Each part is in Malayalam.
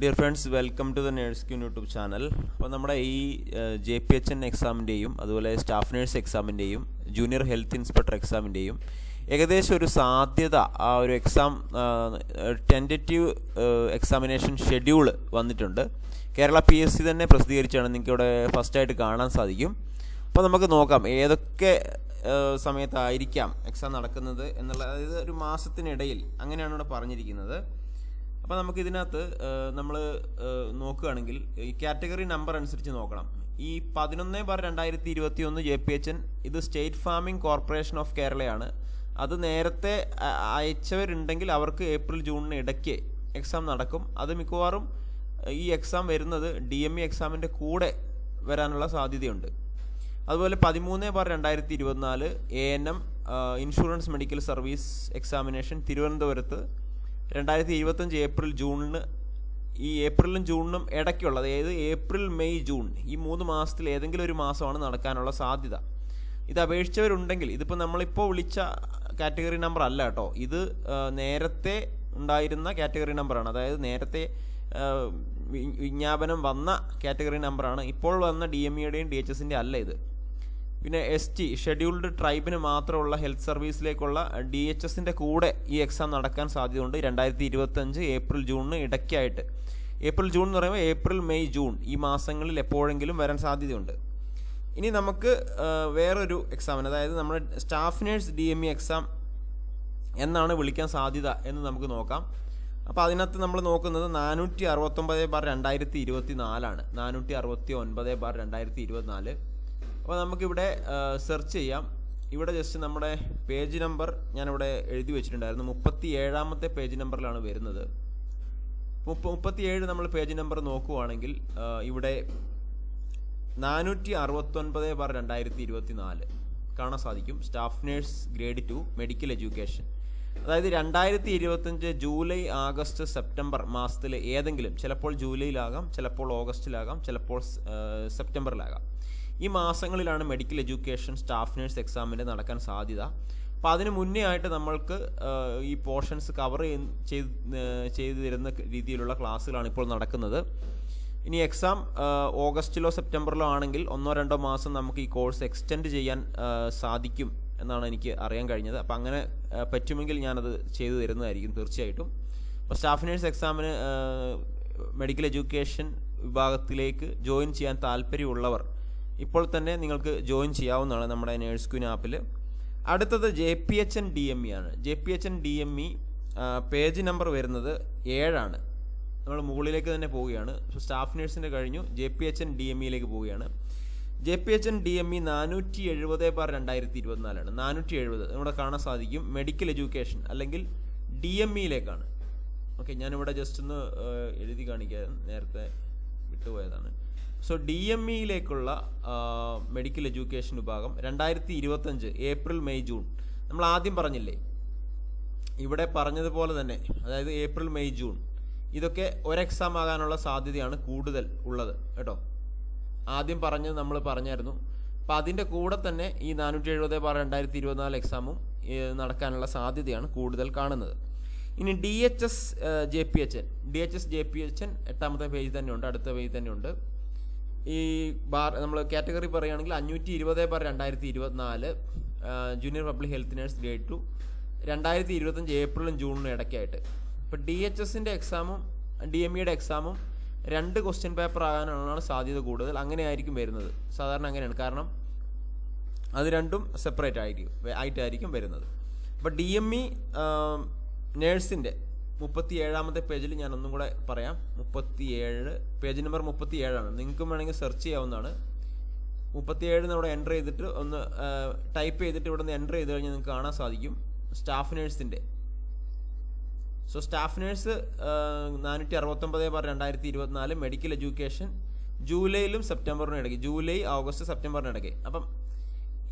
Dear friends welcome to the nurse queen YouTube channel അപ്പോൾ നമ്മുടെ ഈ ജെ പി എച്ച് എൻ എക്സാമിന്റെയും അതുപോലെ സ്റ്റാഫ് നേഴ്സ് എക്സാമിന്റെയും ജൂനിയർ ഹെൽത്ത് ഇൻസ്പെക്ടർ എക്സാമിന്റെയും ഏകദേശം ഒരു സാധ്യത ആ ഒരു എക്സാം ടെന്റേറ്റീവ് എക്സാമിനേഷൻ ഷെഡ്യൂൾ വന്നിട്ടുണ്ട്. കേരള പി എസ് സി തന്നെ പ്രസിദ്ധീകരിച്ചാണ് നിങ്ങൾക്ക് ഇവിടെ ഫസ്റ്റായിട്ട് കാണാൻ സാധിക്കും. അപ്പോൾ നമുക്ക് നോക്കാം ഏതൊക്കെ സമയത്തായിരിക്കാം എക്സാം നടക്കുന്നത് എന്നുള്ള അതായത് ഒരു മാസത്തിനിടയിൽ അങ്ങനെയാണ് ഇവിടെ പറഞ്ഞിരിക്കുന്നത്. അപ്പോൾ നമുക്ക് ഇതിനകത്ത് നമ്മൾ നോക്കുകയാണെങ്കിൽ ഈ കാറ്റഗറി നമ്പർ അനുസരിച്ച് നോക്കണം. ഈ പതിനൊന്ന് ബാർ രണ്ടായിരത്തി ഇരുപത്തി ഒന്ന് ജെ പി എച്ച് എൻ ഇത് സ്റ്റേറ്റ് ഫാമിംഗ് കോർപ്പറേഷൻ ഓഫ് കേരളയാണ്. അത് നേരത്തെ അയച്ചവരുണ്ടെങ്കിൽ അവർക്ക് ഏപ്രിൽ ജൂണിന് ഇടയ്ക്ക് എക്സാം നടക്കും. അത് മിക്കവാറും ഈ എക്സാം വരുന്നത് ഡി എം ഇ എക്സാമിന്റെ കൂടെ വരാനുള്ള സാധ്യതയുണ്ട്. അതുപോലെ പതിമൂന്ന് ബാർ രണ്ടായിരത്തി ഇരുപത്തിനാല് A N M insurance medical service examination തിരുവനന്തപുരത്ത് രണ്ടായിരത്തി ഇരുപത്തഞ്ച് ഏപ്രിൽ ജൂണിന് ഈ ഏപ്രിലും ജൂണിനും ഇടയ്ക്കുള്ളത് അതായത് ഏപ്രിൽ മെയ് ജൂൺ ഈ മൂന്ന് മാസത്തിൽ ഏതെങ്കിലും ഒരു മാസമാണ് നടക്കാനുള്ള സാധ്യത. ഇത് അപേക്ഷിച്ചവരുണ്ടെങ്കിൽ ഇതിപ്പോൾ നമ്മളിപ്പോൾ വിളിച്ച കാറ്റഗറി നമ്പർ അല്ല കേട്ടോ. ഇത് നേരത്തെ ഉണ്ടായിരുന്ന കാറ്റഗറി നമ്പറാണ്. അതായത് നേരത്തെ വിജ്ഞാപനം വന്ന കാറ്റഗറി നമ്പറാണ്. ഇപ്പോൾ വന്ന ഡി എം ഇയുടെയും ഡി എച്ച് എസിന്റെ അല്ല ഇത്. പിന്നെ എസ് ടി ഷെഡ്യൂൾഡ് ട്രൈബിന് മാത്രമുള്ള ഹെൽത്ത് സർവീസിലേക്കുള്ള ഡി എച്ച് എസിന്റെ കൂടെ ഈ എക്സാം നടക്കാൻ സാധ്യതയുണ്ട്. രണ്ടായിരത്തി ഇരുപത്തഞ്ച് ഏപ്രിൽ ജൂണിന് ഇടയ്ക്കായിട്ട്. ഏപ്രിൽ ജൂൺ എന്ന് പറയുമ്പോൾ ഏപ്രിൽ മെയ് ജൂൺ ഈ മാസങ്ങളിൽ എപ്പോഴെങ്കിലും വരാൻ സാധ്യതയുണ്ട്. ഇനി നമുക്ക് വേറൊരു എക്സാമിന് അതായത് നമ്മുടെ staff nurse D M E exam എന്നാണ് വിളിക്കാൻ സാധ്യത എന്ന് നമുക്ക് നോക്കാം. അപ്പോൾ അതിനകത്ത് നമ്മൾ നോക്കുന്നത് നാനൂറ്റി അറുപത്തൊമ്പത് ബാർ രണ്ടായിരത്തി ഇരുപത്തി നാലാണ് നാനൂറ്റി അറുപത്തി ഒൻപത് ബാർ രണ്ടായിരത്തി ഇരുപത്തിനാല് അപ്പോൾ നമുക്കിവിടെ സെർച്ച് ചെയ്യാം. ഇവിടെ ജസ്റ്റ് നമ്മുടെ പേജ് നമ്പർ ഞാനിവിടെ എഴുതി വെച്ചിട്ടുണ്ടായിരുന്നു. മുപ്പത്തി ഏഴാമത്തെ പേജ് നമ്പറിലാണ് വരുന്നത്. മുപ്പ മുപ്പത്തിയേഴ് നമ്മൾ പേജ് നമ്പർ നോക്കുവാണെങ്കിൽ ഇവിടെ നാനൂറ്റി അറുപത്തൊൻപത് ബാർ രണ്ടായിരത്തി ഇരുപത്തി നാല് കാണാൻ സാധിക്കും. Staff nurse grade two medical education അതായത് രണ്ടായിരത്തി ഇരുപത്തഞ്ച് ജൂലൈ ആഗസ്റ്റ് സെപ്റ്റംബർ മാസത്തിൽ ഏതെങ്കിലും ചിലപ്പോൾ ജൂലൈയിലാകാം ചിലപ്പോൾ ഓഗസ്റ്റിലാകാം ചിലപ്പോൾ സെപ്റ്റംബറിലാകാം. ഈ മാസങ്ങളിലാണ് മെഡിക്കൽ എഡ്യൂക്കേഷൻ സ്റ്റാഫ് നേഴ്സ് എക്സാമിന്റെ നടക്കാൻ സാധ്യത. അപ്പോൾ അതിന് മുന്നേ ആയിട്ട് നമ്മൾക്ക് ഈ പോർഷൻസ് കവർ ചെയ്ത് ചെയ്തു തരുന്ന രീതിയിലുള്ള ക്ലാസ്സുകളാണ് ഇപ്പോൾ നടക്കുന്നത്. ഇനി എക്സാം ഓഗസ്റ്റിലോ സെപ്റ്റംബറിലോ ആണെങ്കിൽ ഒന്നോ രണ്ടോ മാസം നമുക്ക് ഈ കോഴ്സ് എക്സ്റ്റെൻഡ് ചെയ്യാൻ സാധിക്കും എന്നാണ് എനിക്ക് അറിയാൻ കഴിഞ്ഞത്. അപ്പോൾ അങ്ങനെ പറ്റുമെങ്കിൽ ഞാനത് ചെയ്തു തരുന്നതായിരിക്കും തീർച്ചയായിട്ടും. അപ്പോൾ സ്റ്റാഫ് നേഴ്സ് എക്സാമിന് മെഡിക്കൽ എഡ്യൂക്കേഷൻ വിഭാഗത്തിലേക്ക് ജോയിൻ ചെയ്യാൻ താല്പര്യമുള്ളവർ ഇപ്പോൾ തന്നെ നിങ്ങൾക്ക് ജോയിൻ ചെയ്യാവുന്നതാണ് നമ്മുടെ നേഴ്സ് ക്വീൻ ആപ്പിൽ അടുത്തത് J P H N D M E ആണ്. J P H N D M E page number വരുന്നത് ഏഴാണ്. നമ്മൾ മുകളിലേക്ക് തന്നെ പോവുകയാണ്. സോ സ്റ്റാഫ് നേഴ്സിന്റെ കഴിഞ്ഞു. J P H N D M ഇയിലേക്ക് പോവുകയാണ്. J P H N D M E നാനൂറ്റി എഴുപത് ബാർ രണ്ടായിരത്തി ഇരുപത്തിനാലാണ് നാനൂറ്റി എഴുപത് നമ്മുടെ കാണാൻ സാധിക്കും. മെഡിക്കൽ എഡ്യൂക്കേഷൻ അല്ലെങ്കിൽ ഡി എം ഇയിലേക്കാണ് ഓക്കെ ഞാനിവിടെ ജസ്റ്റ് ഒന്ന് എഴുതി കാണിക്കാം. നേരത്തെ വിട്ടുപോയതാണ്. സോ ഡി എം ഇയിലേക്കുള്ള മെഡിക്കൽ എഡ്യൂക്കേഷൻ വിഭാഗം രണ്ടായിരത്തി ഇരുപത്തഞ്ച് ഏപ്രിൽ മെയ് ജൂൺ. നമ്മൾ ആദ്യം പറഞ്ഞില്ലേ? ഇവിടെ പറഞ്ഞതുപോലെ തന്നെ അതായത് ഏപ്രിൽ മെയ് ജൂൺ. ഇതൊക്കെ ഒരു എക്സാം ആകാനുള്ള സാധ്യതയാണ് കൂടുതൽ ഉള്ളത് കേട്ടോ? ആദ്യം പറഞ്ഞത് നമ്മൾ പറഞ്ഞായിരുന്നു. അപ്പം അതിന്റെ കൂടെ തന്നെ ഈ നാനൂറ്റി എഴുപത് ബാർ രണ്ടായിരത്തി ഇരുപത്തിനാല് എക്സാമും നടക്കാനുള്ള സാധ്യതയാണ് കൂടുതൽ കാണുന്നത്. ഇനി D H S J P H N D H S J P H N എട്ടാമത്തെ പേജ് തന്നെയുണ്ട് അടുത്ത പേജ് തന്നെ ഉണ്ട്. ഈ ബാർ നമ്മൾ കാറ്റഗറി പറയുകയാണെങ്കിൽ അഞ്ഞൂറ്റി ഇരുപത് ബാർ രണ്ടായിരത്തി ഇരുപത്തിനാല് junior public health nurse grade two രണ്ടായിരത്തി ഇരുപത്തഞ്ച് ഏപ്രിലും ജൂണിനും ഇടയ്ക്കായിട്ട് ഇപ്പോൾ ഡി എച്ച് എസിന്റെ എക്സാമും ഡി എം ഇയുടെ എക്സാമും രണ്ട് ക്വസ്റ്റ്യൻ പേപ്പർ ആകാനാണ് സാധ്യത കൂടുതൽ. അങ്ങനെ ആയിരിക്കും വരുന്നത്. സാധാരണ അങ്ങനെയാണ്. കാരണം അത് രണ്ടും സെപ്പറേറ്റ് ആയിരിക്കും ആയിട്ടായിരിക്കും വരുന്നത്. അപ്പോൾ ഡി എം ഇ നേഴ്സിന്റെ മുപ്പത്തി ഏഴാമത്തെ പേജിൽ ഞാൻ ഒന്നും കൂടെ പറയാം. മുപ്പത്തി ഏഴ് പേജ് നമ്പർ മുപ്പത്തി ഏഴാണ് നിങ്ങൾക്കും വേണമെങ്കിൽ സെർച്ച് ചെയ്യാവുന്നതാണ്. മുപ്പത്തിയേഴ് നമ്മുടെ എന്റർ ചെയ്തിട്ട് ഒന്ന് ടൈപ്പ് ചെയ്തിട്ട് ഇവിടെ നിന്ന് എന്റർ ചെയ്ത് കഴിഞ്ഞാൽ നിങ്ങൾക്ക് കാണാൻ സാധിക്കും. സ്റ്റാഫ് നേഴ്സിന്റെ സോ സ്റ്റാഫ് നേഴ്സ് നാനൂറ്റി അറുപത്തൊമ്പത് ബാർ രണ്ടായിരത്തി ഇരുപത്തിനാല് മെഡിക്കൽ എഡ്യൂക്കേഷൻ ജൂലൈയിലും സെപ്റ്റംബറിനും ഇടയ്ക്ക്. ജൂലൈ ഓഗസ്റ്റ് സെപ്റ്റംബറിനും ഇടയ്ക്ക്. അപ്പം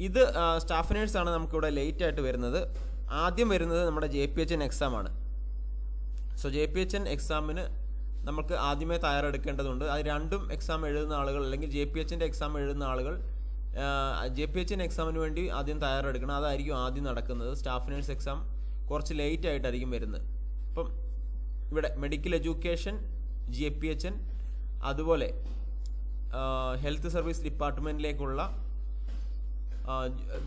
ഇത് സ്റ്റാഫ് നേഴ്സാണ് നമുക്കിവിടെ ലേറ്റ് ആയിട്ട് വരുന്നത്. ആദ്യം വരുന്നത് നമ്മുടെ J P H N exam ആണ്. So J P H N എക്സാമിന് നമുക്ക് ആദ്യമേ തയ്യാറെടുക്കേണ്ടതുണ്ട്. അത് രണ്ടും എക്സാം എഴുതുന്ന ആളുകൾ അല്ലെങ്കിൽ ജെ പി എച്ചിന്റെ എക്സാം എഴുതുന്ന ആളുകൾ ജെ പി എച്ചിന്റെ എക്സാമിന് വേണ്ടി ആദ്യം തയ്യാറെടുക്കണം. അതായിരിക്കും ആദ്യം നടക്കുന്നത്. സ്റ്റാഫ് നേഴ്സ് എക്സാം കുറച്ച് ലേറ്റ് ആയിട്ടായിരിക്കും വരുന്നത്. അപ്പം ഇവിടെ medical education J P H N അതുപോലെ ഹെൽത്ത് സർവീസ് ഡിപ്പാർട്ട്മെന്റിലേക്കുള്ള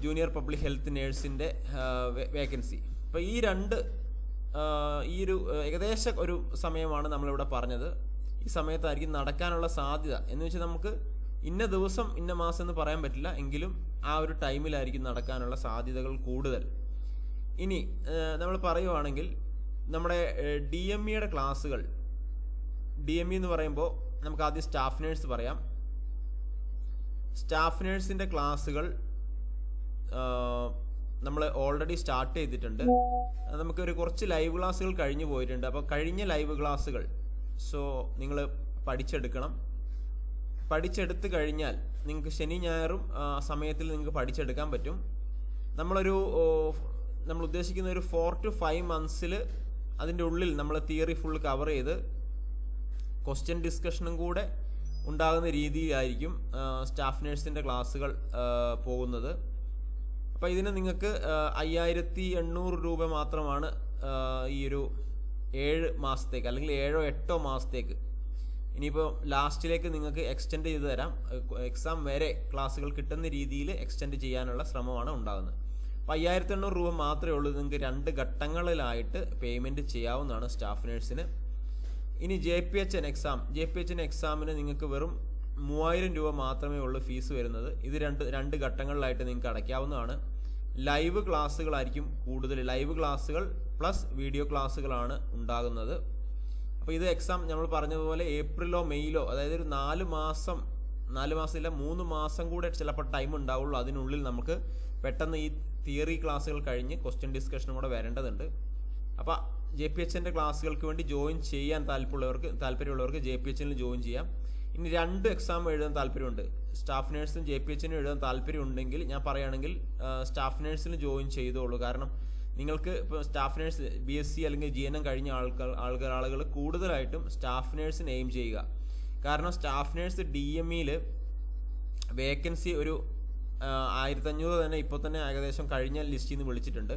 ജൂനിയർ പബ്ലിക് ഹെൽത്ത് നേഴ്സിന്റെ വേക്കൻസി അപ്പോൾ ഈ രണ്ട് ഈ ഒരു ഏകദേശ ഒരു സമയമാണ് നമ്മളിവിടെ പറഞ്ഞത്. ഈ സമയത്തായിരിക്കും നടക്കാനുള്ള സാധ്യത. എന്ന് വെച്ചാൽ നമുക്ക് ഇന്ന ദിവസം ഇന്ന മാസം എന്ന് പറയാൻ പറ്റില്ല. എങ്കിലും ആ ഒരു ടൈമിലായിരിക്കും നടക്കാനുള്ള സാധ്യതകൾ കൂടുതൽ. ഇനി നമ്മൾ പറയുവാണെങ്കിൽ നമ്മുടെ ഡി എം ഇയുടെ ക്ലാസ്സുകൾ. ഡി എം ഇ എന്ന് പറയുമ്പോൾ നമുക്ക് ആദ്യം സ്റ്റാഫ് നേഴ്സ് പറയാം. സ്റ്റാഫ് നേഴ്സിന്റെ ക്ലാസ്സുകൾ നമ്മൾ ഓൾറെഡി സ്റ്റാർട്ട് ചെയ്തിട്ടുണ്ട്. നമുക്ക് നമുക്കൊരു കുറച്ച് ലൈവ് ക്ലാസ്സുകൾ കഴിഞ്ഞു പോയിട്ടുണ്ട്. അപ്പോൾ കഴിഞ്ഞ ലൈവ് ക്ലാസ്സുകൾ സോ നിങ്ങൾ പഠിച്ചെടുക്കണം. പഠിച്ചെടുത്ത് കഴിഞ്ഞാൽ നിങ്ങൾക്ക് ശനി ഞായറും സമയത്തിൽ നിങ്ങൾക്ക് പഠിച്ചെടുക്കാൻ പറ്റും. നമ്മളൊരു നമ്മൾ ഉദ്ദേശിക്കുന്ന ഒരു ഫോർ ടു ഫൈവ് മന്ത്സിൽ അതിന്റെ ഉള്ളിൽ നമ്മൾ തിയറി ഫുൾ കവർ ചെയ്ത് ക്വസ്റ്റ്യൻ ഡിസ്കഷനും കൂടെ ഉണ്ടാകുന്ന രീതിയിലായിരിക്കും സ്റ്റാഫ് നേഴ്സിന്റെ ക്ലാസ്സുകൾ പോകുന്നത്. അപ്പോൾ ഇതിന് നിങ്ങൾക്ക് അയ്യായിരത്തി എണ്ണൂറ് രൂപ മാത്രമാണ് ഈ ഒരു ഏഴ് മാസത്തേക്ക് അല്ലെങ്കിൽ ഏഴോ എട്ടോ മാസത്തേക്ക്. ഇനിയിപ്പോൾ ലാസ്റ്റിലേക്ക് നിങ്ങൾക്ക് എക്സ്റ്റെൻഡ് ചെയ്ത് തരാം. എക്സാം വരെ ക്ലാസ്സുകൾ കിട്ടുന്ന രീതിയിൽ എക്സ്റ്റെൻഡ് ചെയ്യാനുള്ള ശ്രമമാണ് ഉണ്ടാകുന്നത് അപ്പോൾ അയ്യായിരത്തി എണ്ണൂറ് രൂപ മാത്രമേ ഉള്ളൂ. നിങ്ങൾക്ക് രണ്ട് ഘട്ടങ്ങളിലായിട്ട് പേയ്മെന്റ് ചെയ്യാവുന്നതാണ് സ്റ്റാഫ് നേഴ്സിന് ഇനി J P H N exam J P H N എക്സാമിന് നിങ്ങൾക്ക് വെറും മൂവായിരം രൂപ മാത്രമേ ഉള്ളൂ ഫീസ് വരുന്നത്. ഇത് രണ്ട് രണ്ട് ഘട്ടങ്ങളിലായിട്ട് നിങ്ങൾക്ക് അടയ്ക്കാവുന്നതാണ്. ലൈവ് ക്ലാസ്സുകളായിരിക്കും കൂടുതൽ. ലൈവ് ക്ലാസ്സുകൾ പ്ലസ് വീഡിയോ ക്ലാസ്സുകളാണ് ഉണ്ടാകുന്നത്. അപ്പോൾ ഇത് എക്സാം നമ്മൾ പറഞ്ഞതുപോലെ ഏപ്രിലോ മെയ്യിലോ അതായത് ഒരു നാല് മാസം നാല് മാസമില്ല മൂന്ന് മാസം കൂടെ ചിലപ്പോൾ ടൈം ഉണ്ടാവുള്ളൂ. അതിനുള്ളിൽ നമുക്ക് പെട്ടെന്ന് ഈ തിയറി ക്ലാസ്സുകൾ കഴിഞ്ഞ് ക്വസ്റ്റ്യൻ ഡിസ്കഷനും കൂടെ വരേണ്ടതുണ്ട്. അപ്പോൾ ജെ പി എച്ച് എന്റെ ക്ലാസ്സുകൾക്ക് വേണ്ടി ജോയിൻ ചെയ്യാൻ താല്പര്യമുള്ളവർക്ക് താല്പര്യമുള്ളവർക്ക് ജെ പി എച്ചിൽ ജോയിൻ ചെയ്യാം. ഇനി രണ്ട് എക്സാം എഴുതാൻ താല്പര്യമുണ്ട്. സ്റ്റാഫ് നേഴ്സും ജെ പി എച്ചിനും എഴുതാൻ താല്പര്യമുണ്ടെങ്കിൽ ഞാൻ പറയുകയാണെങ്കിൽ സ്റ്റാഫ് നേഴ്സിന് ജോയിൻ ചെയ്തോളൂ. കാരണം നിങ്ങൾക്ക് ഇപ്പോൾ staff nurse B S C അല്ലെങ്കിൽ ജി എൻ എം കഴിഞ്ഞ ആൾക്കാർ ആൾക്കാർ ആളുകൾ കൂടുതലായിട്ടും സ്റ്റാഫ് നേഴ്സിന് എയിം ചെയ്യുക. കാരണം സ്റ്റാഫ് നേഴ്സ് ഡി എം ഇയിൽ വേക്കൻസി ഒരു ആയിരത്തഞ്ഞൂറ് തന്നെ ഇപ്പോൾ തന്നെ ഏകദേശം കഴിഞ്ഞ ലിസ്റ്റിൽ നിന്ന് വിളിച്ചിട്ടുണ്ട്.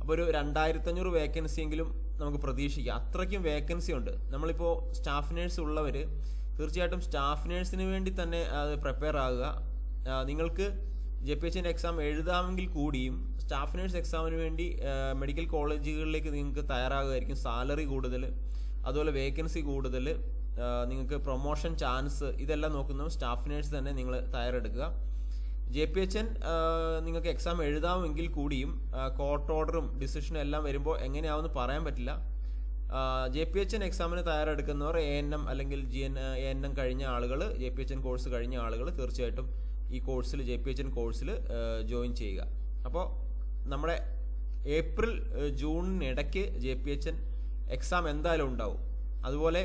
അപ്പോൾ ഒരു രണ്ടായിരത്തഞ്ഞൂറ് വേക്കൻസി എങ്കിലും നമുക്ക് പ്രതീക്ഷിക്കാം. അത്രയ്ക്കും വേക്കൻസി ഉണ്ട്. നമ്മളിപ്പോൾ സ്റ്റാഫ് നേഴ്സ് ഉള്ളവർ തീർച്ചയായിട്ടും സ്റ്റാഫ് നേഴ്സിന് വേണ്ടി തന്നെ അത് പ്രിപ്പയർ ആകുക. നിങ്ങൾക്ക് ജെ പി എച്ചിന്റെ എക്സാം എഴുതാമെങ്കിൽ കൂടിയും സ്റ്റാഫ് നേഴ്സ് എക്സാമിന് വേണ്ടി മെഡിക്കൽ കോളേജുകളിലേക്ക് നിങ്ങൾക്ക് തയ്യാറാകുമായിരിക്കും സാലറി കൂടുതൽ അതുപോലെ വേക്കൻസി കൂടുതൽ നിങ്ങൾക്ക് പ്രൊമോഷൻ ചാൻസ് ഇതെല്ലാം നോക്കുന്ന സ്റ്റാഫ് നേഴ്സ് തന്നെ നിങ്ങൾ തയ്യാറെടുക്കുക. ജെ പി എച്ച് എൻ നിങ്ങൾക്ക് എക്സാം എഴുതാമെങ്കിൽ കൂടിയും കോർട്ട് ഓർഡറും ഡിസിഷനും എല്ലാം വരുമ്പോൾ എങ്ങനെയാവുമെന്ന് പറയാൻ പറ്റില്ല. ജെ പി എച്ച് എൻ എക്സാമിന് തയ്യാറെടുക്കുന്നവർ എ എൻ എം അല്ലെങ്കിൽ G N A N M കഴിഞ്ഞ ആളുകൾ J P H N course കഴിഞ്ഞ ആളുകൾ തീർച്ചയായിട്ടും ഈ കോഴ്സിൽ ജെ പി എച്ച് എൻ കോഴ്സിൽ ജോയിൻ ചെയ്യുക. അപ്പോൾ നമ്മുടെ April ജൂണിനിടയ്ക്ക് J P H N exam എന്തായാലും ഉണ്ടാവും. അതുപോലെ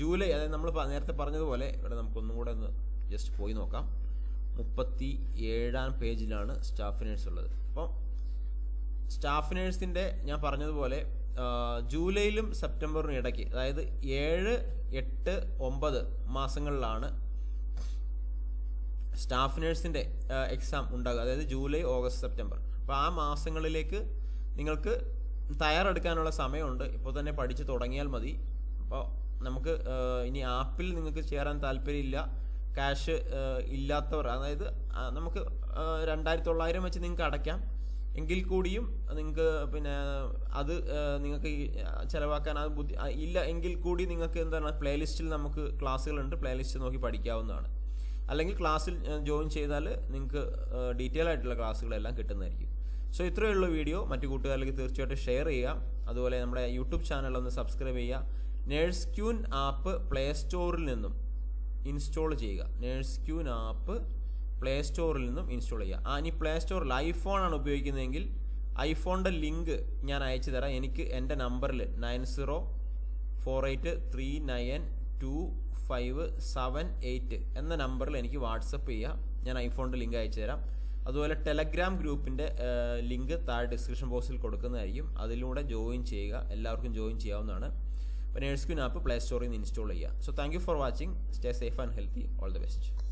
ജൂലൈ അതായത് നമ്മൾ നേരത്തെ പറഞ്ഞതുപോലെ ഇവിടെ നമുക്കൊന്നും കൂടെ ഒന്ന് ജസ്റ്റ് പോയി നോക്കാം. മുപ്പത്തി ഏഴാം പേജിലാണ് സ്റ്റാഫ് നേഴ്സ് ഉള്ളത്. അപ്പോൾ സ്റ്റാഫ് നേഴ്സിന്റെ ഞാൻ പറഞ്ഞതുപോലെ ജൂലൈയിലും സെപ്റ്റംബറിനും ഇടയ്ക്ക് അതായത് ഏഴ് എട്ട് ഒമ്പത് മാസങ്ങളിലാണ് സ്റ്റാഫ് നേഴ്സിന്റെ എക്സാം ഉണ്ടാകുക. അതായത് ജൂലൈ ഓഗസ്റ്റ് സെപ്റ്റംബർ. അപ്പോൾ ആ മാസങ്ങളിലേക്ക് നിങ്ങൾക്ക് തയ്യാറെടുക്കാനുള്ള സമയമുണ്ട്. ഇപ്പോൾ തന്നെ പഠിച്ച് തുടങ്ങിയാൽ മതി. അപ്പോൾ നമുക്ക് ഇനി ആപ്പിൽ നിങ്ങൾക്ക് ചേരാൻ താല്പര്യമില്ല. ക്യാഷ് ഇല്ലാത്തവർ അതായത് നമുക്ക് രണ്ടായിരത്തി തൊള്ളായിരം വെച്ച് നിങ്ങൾക്ക് അടയ്ക്കാം. എങ്കിൽ കൂടിയും നിങ്ങൾക്ക് പിന്നെ അത് നിങ്ങൾക്ക് ചിലവാക്കാൻ അത് ബുദ്ധി ഇല്ല എങ്കിൽ കൂടി നിങ്ങൾക്ക് എന്താണ് പ്ലേലിസ്റ്റിൽ നമുക്ക് ക്ലാസ്സുകളുണ്ട്. പ്ലേലിസ്റ്റ് നോക്കി പഠിക്കാവുന്നതാണ്. അല്ലെങ്കിൽ ക്ലാസ്സിൽ ജോയിൻ ചെയ്താൽ നിങ്ങൾക്ക് ഡീറ്റെയിൽ ആയിട്ടുള്ള ക്ലാസ്സുകളെല്ലാം കിട്ടുന്നതായിരിക്കും. സോ ഇത്രയേ ഉള്ളൂ വീഡിയോ. മറ്റു കൂട്ടുകാരിലേക്ക് തീർച്ചയായിട്ടും ഷെയർ ചെയ്യുക. അതുപോലെ നമ്മുടെ യൂട്യൂബ് ചാനൽ ഒന്ന് സബ്സ്ക്രൈബ് ചെയ്യുക. നേഴ്സ് ക്യൂൻ ആപ്പ് പ്ലേ സ്റ്റോറിൽ നിന്നും ഇൻസ്റ്റാൾ ചെയ്യുക. നേഴ്സ് ക്യൂൻ ആപ്പ് പ്ലേ സ്റ്റോറിൽ നിന്നും ഇൻസ്റ്റാൾ ചെയ്യുക. ആ ഇനി പ്ലേ സ്റ്റോറിൽ ആണ് ഉപയോഗിക്കുന്നതെങ്കിൽ ഐഫോണിന്റെ ലിങ്ക് ഞാൻ അയച്ചു തരാം. എനിക്ക് എന്റെ നമ്പറിൽ nine zero four eight three nine two five seven eight എന്ന നമ്പറിൽ എനിക്ക് വാട്സപ്പ് ചെയ്യുക ഞാൻ ഐഫോണിന്റെ ലിങ്ക് അയച്ചു തരാം. അതുപോലെ ടെലഗ്രാം ഗ്രൂപ്പിന്റെ ലിങ്ക് താഴെ ഡിസ്ക്രിപ്ഷൻ ബോക്സിൽ കൊടുക്കുന്നതായിരിക്കും. അതിലൂടെ ജോയിൻ ചെയ്യുക. എല്ലാവർക്കും ജോയിൻ ചെയ്യാവുന്നതാണ്. അപ്പോൾ നേഴ്സ്ക്യൂൻ ആപ്പ് പ്ലേ സ്റ്റോറിൽ നിന്ന് ഇൻസ്റ്റാൾ ചെയ്യുക. So thank for watching stay safe and healthy all the best